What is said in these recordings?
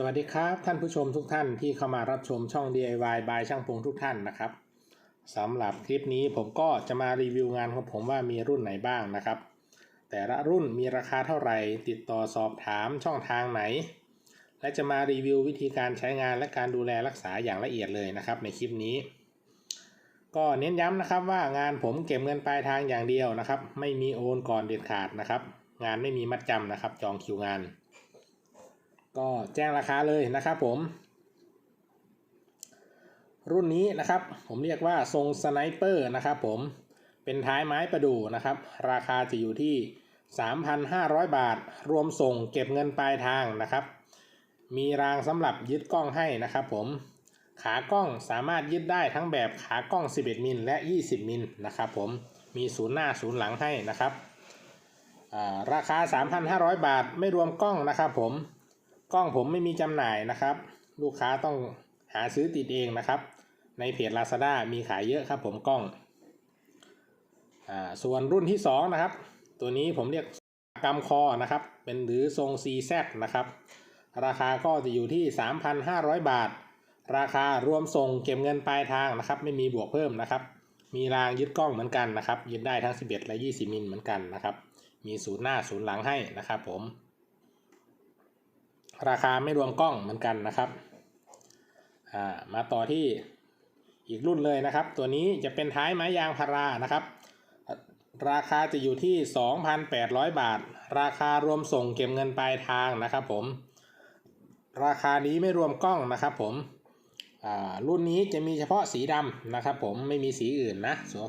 สวัสดีครับ ท่านผู้ชมทุกท่านที่เข้ามารับชมช่อง DIY by ช่างพงทุกท่านนะครับสำหรับคลิปนี้ผมก็จะมารีวิวงานของผมว่ามีรุ่นไหนบ้างนะครับ แต่ละรุ่นมีราคาเท่าไหร่ติดต่อสอบถามช่องทางไหน และจะมารีวิววิธีการใช้งานและการดูแลรักษาอย่างละเอียดเลยนะครับ ในคลิปนี้ ก็เน้นย้ำนะครับว่างานผมเก็บเงินปลายทางอย่างเดียวนะครับ ไม่มีโอนก่อนเด็ดขาดนะครับ งานไม่มีมัดจำนะครับ จองคิวงาน ก็แจ้งราคาเลยนะครับผม รุ่นนี้นะครับ ผมเรียกว่าทรงสไนเปอร์นะครับผมเป็นท้ายไม้ประดู่นะครับ ราคาจะอยู่ที่ 3,500 บาท รวมส่งเก็บเงินปลายทางนะครับ มีรางสำหรับยึดกล้องให้นะครับผมขากล้องสามารถยึดได้ทั้งแบบขากล้อง 11 มิลและ 20 มิลนะครับผมมีศูนย์หน้าศูนย์หลังให้นะครับาราคา 3,500 บาทไม่รวมกล้องนะครับผม กล้องผมไม่มีจำหน่ายนะครับ ลูกค้าต้องหาซื้อติดเองนะครับ ในเพจ Lazada มีขายเยอะครับผมกล้องอ่าส่วนรุ่นที่ 2 นะครับ ตัวนี้ผมเรียกกำคอนะครับ เป็นหรือทรง CZ นะครับ ราคาก็จะอยู่ที่ 3,500 บาท ราคารวมส่งเก็บเงินปลายทางนะครับ ไม่มีบวกเพิ่มนะครับ มีรางยึดกล้องเหมือนกันนะครับ ยึดได้ทั้ง 11 และ 20 มิลเหมือนกันนะครับ มีศูนย์หน้าศูนย์หลังให้นะครับผม ราคาไม่รวมกล้องเหมือนกันนะครับอ่ามาต่อที่อีกรุ่นเลยนะครับ ตัวนี้จะเป็นท้ายไม้ยางพารานะครับ ราคาจะอยู่ที่ 2,800 บาท ราคารวมส่งเก็บเงินปลายทางนะครับผม ราคานี้ไม่รวมกล้องนะครับผมอ่ารุ่นนี้จะมีเฉพาะสีดำนะครับผมไม่มีสีอื่นนะส่วน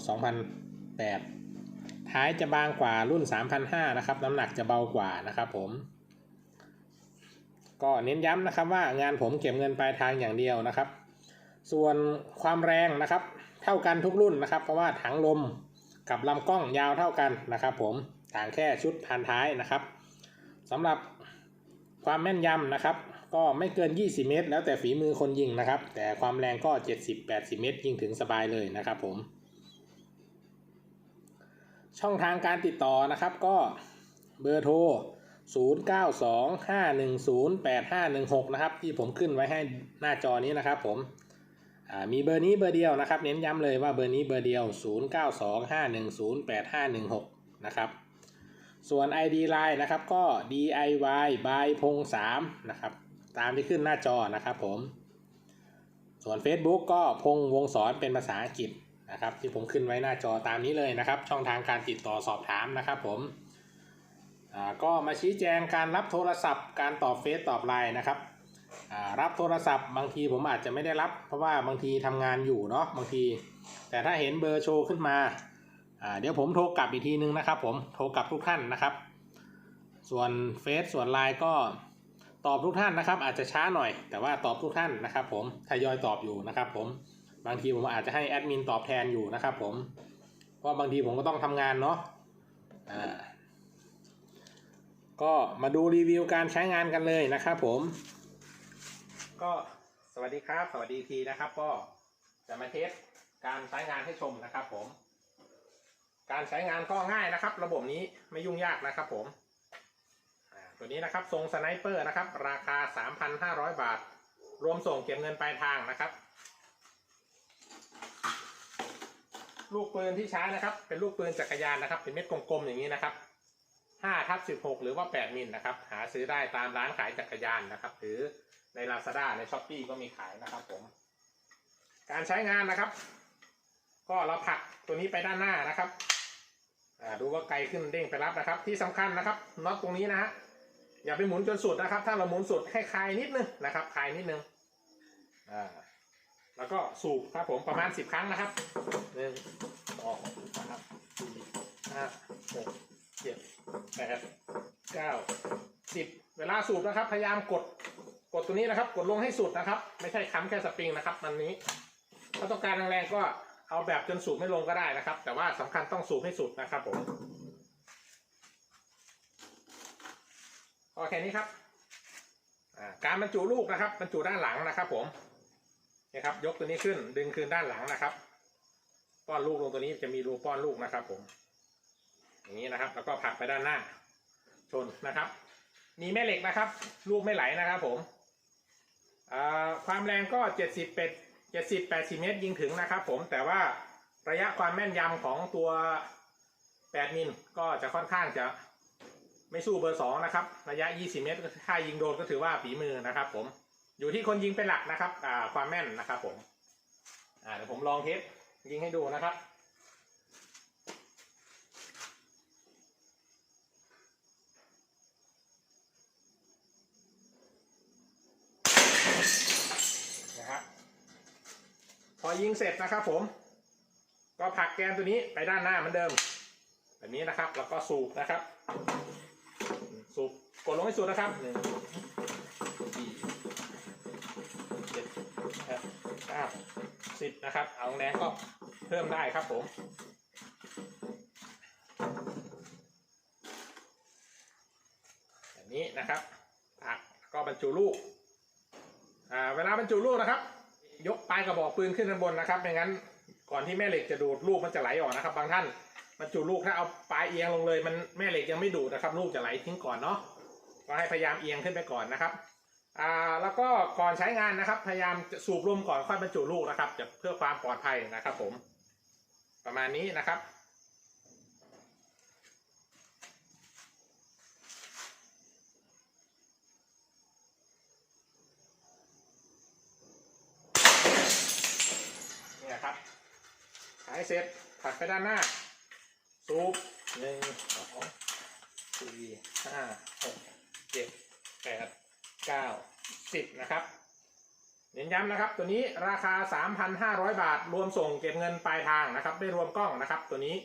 2,008ท้ายจะบางกว่ารุ่น 3,500นะครับน้ำหนักจะเบากว่านะครับผม ก็เน้นย้ำนะครับว่างานผมเก็บเงินปลายทางอย่างเดียวนะครับ ส่วนความแรงนะครับ เท่ากันทุกรุ่นนะครับ เพราะว่าถังลมกับลำกล้องยาวเท่ากันนะครับ ผมต่างแค่ชุดพันท้ายนะครับสำหรับความแม่นยำนะครับ ก็ไม่เกิน 20 เมตร แล้วแต่ฝีมือคนยิงนะครับ แต่ความแรงก็ 70-80 เมตร ยิงถึงสบายเลยนะครับผม ช่องทางการติดต่อนะครับก็เบอร์โทร 0925108516 นะครับ ที่ผมขึ้นไว้ให้หน้าจอนี้นะครับผมอ่ามีเบอร์นี้เบอร์เดียวนะครับ เน้นย้ำเลยว่าเบอร์นี้เบอร์เดียว 0925108516 นะครับ ส่วน ID Line นะครับก็ DIY by พง3นะครับ ตามที่ขึ้นหน้าจอนะครับผม ส่วน Facebook ก็พงวงสอนเป็นภาษาอังกฤษนะครับ ที่ผมขึ้นไว้หน้าจอตามนี้เลยนะครับ ช่องทางการติดต่อสอบถามนะครับผม ก็มาชี้แจงการรับโทรศัพท์ การตอบเฟซตอบไลน์นะครับอ่ารับโทรศัพท์บางทีผมอาจจะไม่ได้รับ เพราะว่าบางทีทำงานอยู่เนาะบางที แต่ถ้าเห็นเบอร์โชว์ขึ้นมาอ่าเดี๋ยวผมโทรกลับอีกทีนึงนะครับ ผมโทรกลับทุกท่านนะครับ ส่วนเฟซส่วนไลน์ก็ตอบทุกท่านนะครับ อาจจะช้าหน่อย แต่ว่าตอบทุกท่านนะครับ ผมทยอยตอบอยู่นะครับ ผมบางทีผมอาจจะให้แอดมินตอบแทนอยู่นะครับ ผมเพราะบางทีผมก็ต้องทำงานเนาะอ่า ก็มาดูรีวิวการใช้งานกันเลยนะครับผม ก็สวัสดีครับ สวัสดีทีนะครับ ก็จะมาเทสการใช้งานให้ชมนะครับผม การใช้งานก็ง่ายนะครับ ระบบนี้ไม่ยุ่งยากนะครับผมตัวนี้นะครับทรงสไนเปอร์นะครับ ราคา 3,500 บาท รวมส่งเก็บเงินปลายทางนะครับลูกปืนที่ใช้นะครับ เป็นลูกปืนจักรยานนะครับ เป็นเม็ดกลมๆอย่างนี้นะครับ 5ทับ16 หรือว่า 8 มิลนะครับ หาซื้อได้ตามร้านขายจักรยานนะครับ หรือใน Lazada ใน s h อ p e e ก็มีขายนะครับผม การใช้งานนะครับ ก็เราผลักตัวนี้ไปด้านหน้านะครับดูว่าไกลขึ้นเด้งไปรับนะครับ ที่สำคัญนะครับน็อตตรงนี้นะฮะอย่าไปหมุนจนสุดนะครับ ถ้าเราหมุนสุดให้คลายนิดนึงนะครับคลายนิดนึงอ่าแล้วก็สูบครับผมประมาณ10ครั้งนะครับหนึ่งสองสามสี่ห้าหก เจ็ดแปดเก้าสิบเวลาสูบนะครับ พยายามกดกดตัวนี้นะครับ กดลงให้สุดนะครับ ไม่ใช่ค้ำแค่สปริงนะครับมันนี้ ถ้าต้องการแรงๆก็เอาแบบจนสูบไม่ลงก็ได้นะครับ แต่ว่าสำคัญต้องสูบให้สุดนะครับผมก็แค่นี้ครับการบรรจุลูกนะครับบรรจุด้านหลังนะครับ ผมนี่ครับ ยกตัวนี้ขึ้นดึงคืนด้านหลังนะครับ ป้อนลูกลงตัวนี้จะมีรูป้อนลูกนะครับ ผม อย่างนี้นะครับ แล้วก็ผลักไปด้านหน้า ชนนะครับ มีแม่เหล็กนะครับ ลูกไม่ไหลนะครับผมความแรงก็ 70เป็ด70 80 เมตรยิงถึงนะครับ ผมแต่ว่าระยะความแม่นยำของตัว8มิลก็จะค่อนข้างจะไม่สู้เบอร์ 2 นะครับ ระยะ 20 เมตรถ้ายิงโดนก็ถือว่าฝีมือนะครับ ผมอยู่ที่คนยิงเป็นหลักนะครับความแม่นนะครับ ผมเดี๋ยวผมลองเทสยิงให้ดูนะครับพ อยิงเสร็จนะครับผม ก็ผลักแกนตัวนี้ไปด้านหน้าเหมือนเดิม แบบนี้นะครับ แล้วก็สูบนะครับ สูบกดลงให้สุดนะครับหนึ่งสี่เจ็ดแปดเก้าสิบนะครับ เอาแรงก็เพิ่มได้ครับผมแบบนี้นะครับผักก็บรรจุลูกอ่าเวลาบรรจุลูกนะครับ ยกปลายกระบอกปืนขึ้นข้างบนนะครับไม่งั้นก่อนที่แม่เหล็กจะดูดลูกมันจะไหลออกนะครับ บางท่านมันจุลูกถ้าเอาปลายเอียงลงเลย มันแม่เหล็กยังไม่ดูดนะครับ ลูกจะไหลทิ้งก่อนเนาะก็ให้พยายามเอียงขึ้นไปก่อนนะครับอ่าแล้วก็ก่อนใช้งานนะครับ พยายามจะสูบลมก่อนค่อยบรรจุลูกนะครับ จะเพื่อความปลอดภัยนะครับ ผม ประมาณนี้นะครับ ครับขายเสร็จผัดไปด้านหน้า ซูปหนึ่งสองสี่ห้าหกเจ็ดแปดเก้าสิบนะครับ เน้นย้ำนะครับ ตัวนี้ราคา 3,500 บาท รวมส่งเก็บเงินปลายทางนะครับ ไม่รวมกล้องนะครับ ตัวนี้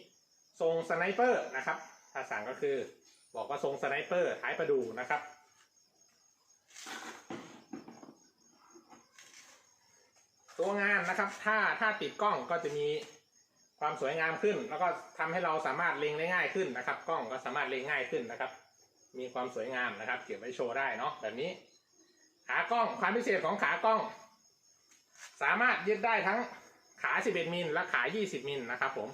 ทรงสไนเปอร์นะครับถ้าสั่งก็คือ บอกว่าทรงสไนเปอร์ท้ายประดูนะครับ ตัวงานนะครับ ถ้าถ้าติดกล้องก็จะมีความสวยงามขึ้น แล้วก็ทำให้เราสามารถเล็งได้ง่ายขึ้นนะครับ กล้องก็สามารถเล็งง่ายขึ้นนะครับ มีความสวยงามนะครับ เก็บไว้โชว์ได้เนาะแบบนี้ ขากล้องความพิเศษของขากล้อง สามารถยึดได้ทั้งขา 11 มิลและขา 20 มิลนะครับ ผม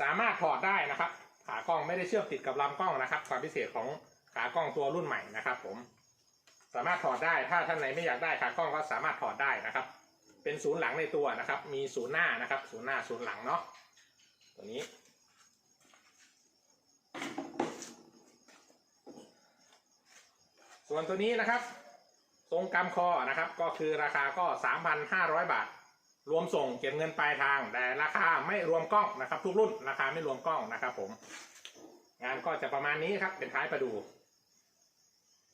สามารถถอดได้นะครับ ขากล้องไม่ได้เชื่อมติดกับลำกล้องนะครับ ความพิเศษของขากล้องตัวรุ่นใหม่นะครับ ผม สามารถถอดได้ถ้าท่านไหนไม่อยากได้ขากล้องก็สามารถถอดได้นะครับ เป็นศูนย์หลังในตัวนะครับ มีศูนย์หน้านะครับ ศูนย์หน้าศูนย์หลังเนาะตัวนี้ ส่วนตัวนี้นะครับ ทรงกำคอนะครับ ก็คือราคาก็ 3,500 บาท รวมส่งเก็บเงินปลายทาง แต่ราคาไม่รวมกล้องนะครับ ทุกรุ่นราคาไม่รวมกล้องนะครับ ผม งานก็จะประมาณนี้ครับ เป็นท้ายประดู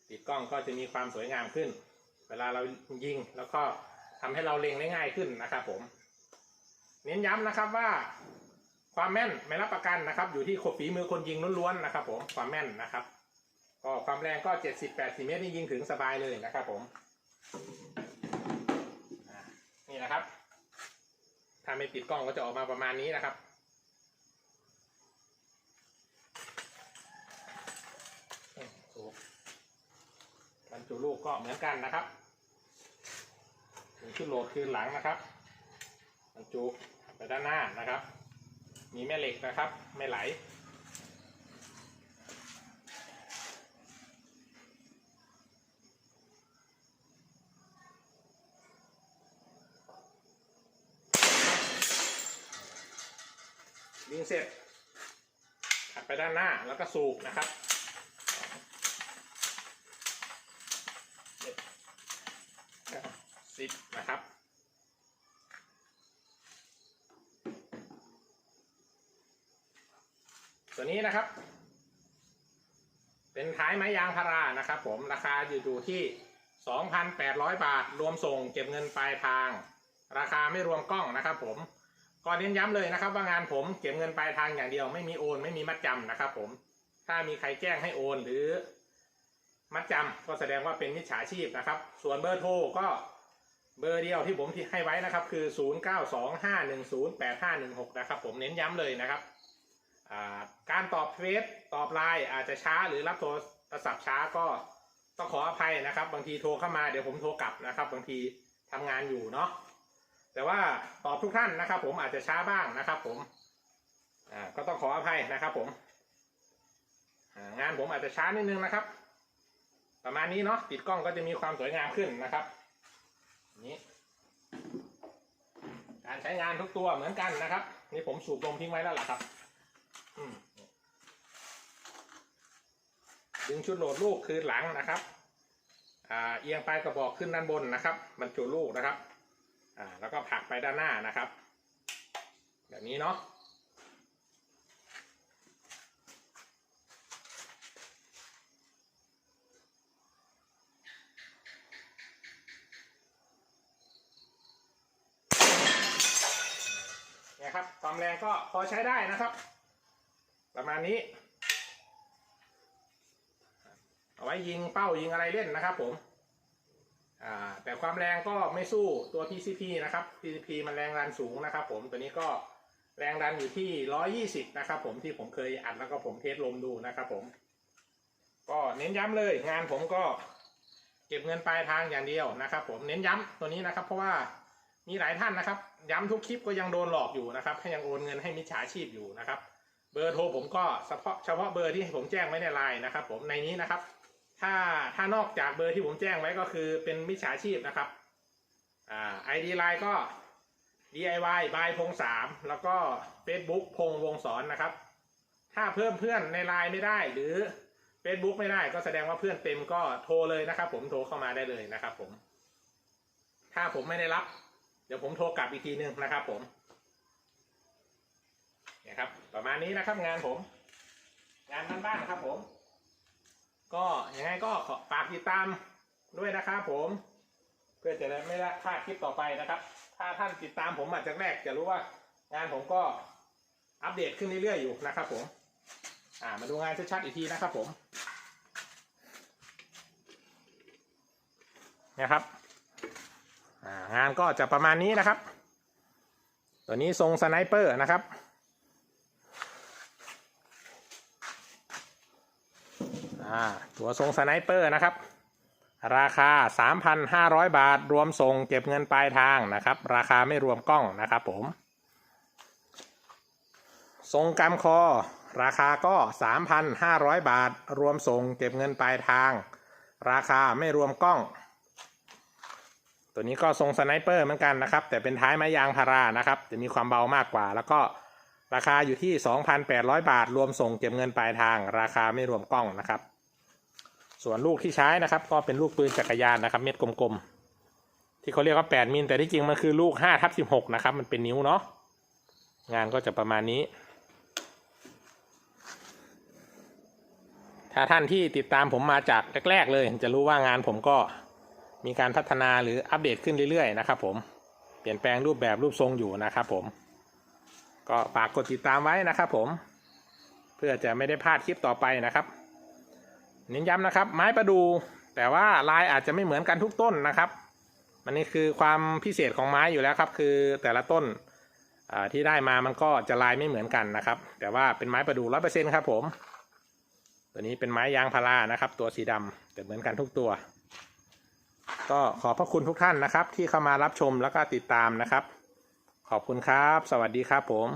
ติดกล้องก็จะมีความสวยงามขึ้น เวลาเรายิงแล้วก็ ทำให้เราเล็งได้ง่ายขึ้นนะครับผม เน้นย้ำนะครับว่า ความแม่นไม่รับประกันนะครับ อยู่ที่ขบฝีมือคนยิงล้วนๆนะครับ ผมความแม่นนะครับ ก็ความแรงก็70 80เมตรนี่ยิงถึงสบายเลยนะครับ ผมนี่นะครับ ถ้าไม่ติดกล้องก็จะออกมาประมาณนี้นะครับบรรจุลูกก็เหมือนกันนะครับ ขึ้นโหลดคืนหลังนะครับบรรจุไปด้านหน้านะครับ มีแม่เหล็กนะครับ ไม่ไหลยิงเสร็จถัดไปด้านหน้าแล้วก็สูบนะครับ เก้า สิบนะครับ ตัวนี้นะครับ เป็นท้ายไม้ยางพารานะครับ ผมราคาอยู่ที่2,800 บาท รวมส่งเก็บเงินปลายทาง ราคาไม่รวมกล้องนะครับ ผมก่อนเน้นย้ำเลยนะครับ ว่างานผมเก็บเงินปลายทางอย่างเดียวไม่มีโอนไม่มีมัดจำนะครับ ผมถ้ามีใครแจ้งให้โอนหรือมัดจำก็แสดงว่าเป็นมิจฉาชีพนะครับ ส่วนเบอร์โทรก็ เบอร์เดียวที่ผมที่ให้ไว้นะครับ คือ 0925108516 นะครับ ผมเน้นย้ำเลยนะครับการตอบเฟซตอบไลน์อาจจะช้าหรือรับโทรศัพท์ช้าก็ต้องขออภัยนะครับ บางทีโทรเข้ามาเดี๋ยวผมโทรกลับนะครับ บางทีทำงานอยู่เนาะแต่ว่าตอบทุกท่านนะครับ ผมอาจจะช้าบ้างนะครับ ผมก็ต้องขออภัยนะครับ ผมงานผมอาจจะช้านิดนึงนะครับ ประมาณนี้เนาะติดกล้องก็จะมีความสวยงามขึ้นนะครับ นี้ การใช้งานทุกตัวเหมือนกันนะครับ นี่ผมสูบลมทิ้งไว้แล้วล่ะครับดึงชุดโหลดลูกคืนหลังนะครับเอียงไปกระบอกขึ้นด้านบนนะครับบรรจุลูกนะครับ แล้วก็ผลักไปด้านหน้านะครับ แบบนี้เนาะ ครับ ความแรงก็พอใช้ได้นะครับ ประมาณนี้ เอาไว้ยิงเป้ายิงอะไรเล่นนะครับผมแต่ความแรงก็ไม่สู้ตัว PCP นะครับ PCP มันแรงดันสูงนะครับ ผมตัวนี้ก็แรงดันอยู่ที่ 120 นะครับ ผมที่ผมเคยอัดแล้วก็ผมเทสลมดูนะครับ ผม ก็เน้นย้ำเลยงานผมก็เก็บเงินปลายทางอย่างเดียวนะครับ ผมเน้นย้ำตัวนี้นะครับ เพราะว่ามีหลายท่านนะครับ ย้ำทุกคลิปก็ยังโดนหลอกอยู่นะครับให้ยังโอนเงินให้มิจฉาชีพอยู่นะครับ เบอร์โทรผมก็เฉพาะเฉพาะเบอร์ที่ผมแจ้งไว้ในไลน์นะครับ ผมในนี้นะครับ ถ้าถ้านอกจากเบอร์ที่ผมแจ้งไว้ก็คือเป็นมิจฉาชีพนะครับอ่า ID ไลน์ก็ DIY บายพงสามแล้วก็ Facebook พงวงศรนะครับ ถ้าเพิ่มเพื่อนในไลน์ไม่ได้หรือ Facebook ไม่ได้ก็แสดงว่าเพื่อนเต็มก็โทรเลยนะครับ ผมโทรเข้ามาได้เลยนะครับ ผม ถ้าผมไม่ได้รับ ดี๋ยวผมโทรกลับอีกทีหนึ่งนะครับผมเนี่ยครับ ประมาณนี้นะครับงานผม งานบ้านๆครับผม ก็ยังไงก็ขอฝากติดตามด้วยนะครับผม เพื่อจะได้ไม่พลาดคลิปต่อไปนะครับ ถ้าท่านติดตามผมมาจากแรกจะรู้ว่างานผมก็อัปเดตขึ้นเรื่อยๆอยู่นะครับผม อ่ามาดูงานชัดๆอีกทีนะครับผมเนี่ยครับ งานก็จะประมาณนี้นะครับ ตัวนี้ทรงสไนเปอร์นะครับตัวทรงสไนเปอร์นะครับ ราคา 3,500 บาท รวมส่งเก็บเงินปลายทางนะครับ ราคาไม่รวมกล้องนะครับผม ทรงกำคอ ราคาก็ 3,500 บาท รวมส่งเก็บเงินปลายทาง ราคาไม่รวมกล้อง ตัวนี้ก็ทรงสไนเปอร์เหมือนกันนะครับ แต่เป็นท้ายไม้ยางพารานะครับ จะมีความเบามากกว่า แล้วก็ราคาอยู่ที่ 2,800 บาท รวมส่งเก็บเงินปลายทาง ราคาไม่รวมกล้องนะครับ ส่วนลูกที่ใช้นะครับ ก็เป็นลูกปืนจักรยานนะครับ เม็ดกลมๆ ที่เขาเรียกว่า 8 มิล แต่ที่จริงมันคือลูก5ทับ16 นะครับ มันเป็นนิ้วเนาะ งานก็จะประมาณนี้ ถ้าท่านที่ติดตามผมมาจากแรกๆเลย จะรู้ว่างานผมก็ มีการพัฒนาหรืออัปเดตขึ้นเรื่อยๆนะครับผมเปลี่ยนแปลงรูปแบบรูปทรงอยู่นะครับผม ก็ฝากกดติดตามไว้นะครับผม เพื่อจะไม่ได้พลาดคลิปต่อไปนะครับเน้นย้ำนะครับ ไม้ประดู แต่ว่าลายอาจจะไม่เหมือนกันทุกต้นนะครับ มันนี่คือความพิเศษของไม้อยู่แล้วครับ คือแต่ละต้นที่ได้มามันก็จะลายไม่เหมือนกันนะครับ แต่ว่าเป็นไม้ประดูร้อยเปอร์เซ็นครับผม ตัวนี้เป็นไม้ยางพารานะครับ ตัวสีดำแต่เหมือนกันทุกตัว ก็ขอบพระคุณทุกท่านนะครับ ที่เข้ามารับชมแล้วก็ติดตามนะครับ ขอบคุณครับ สวัสดีครับผม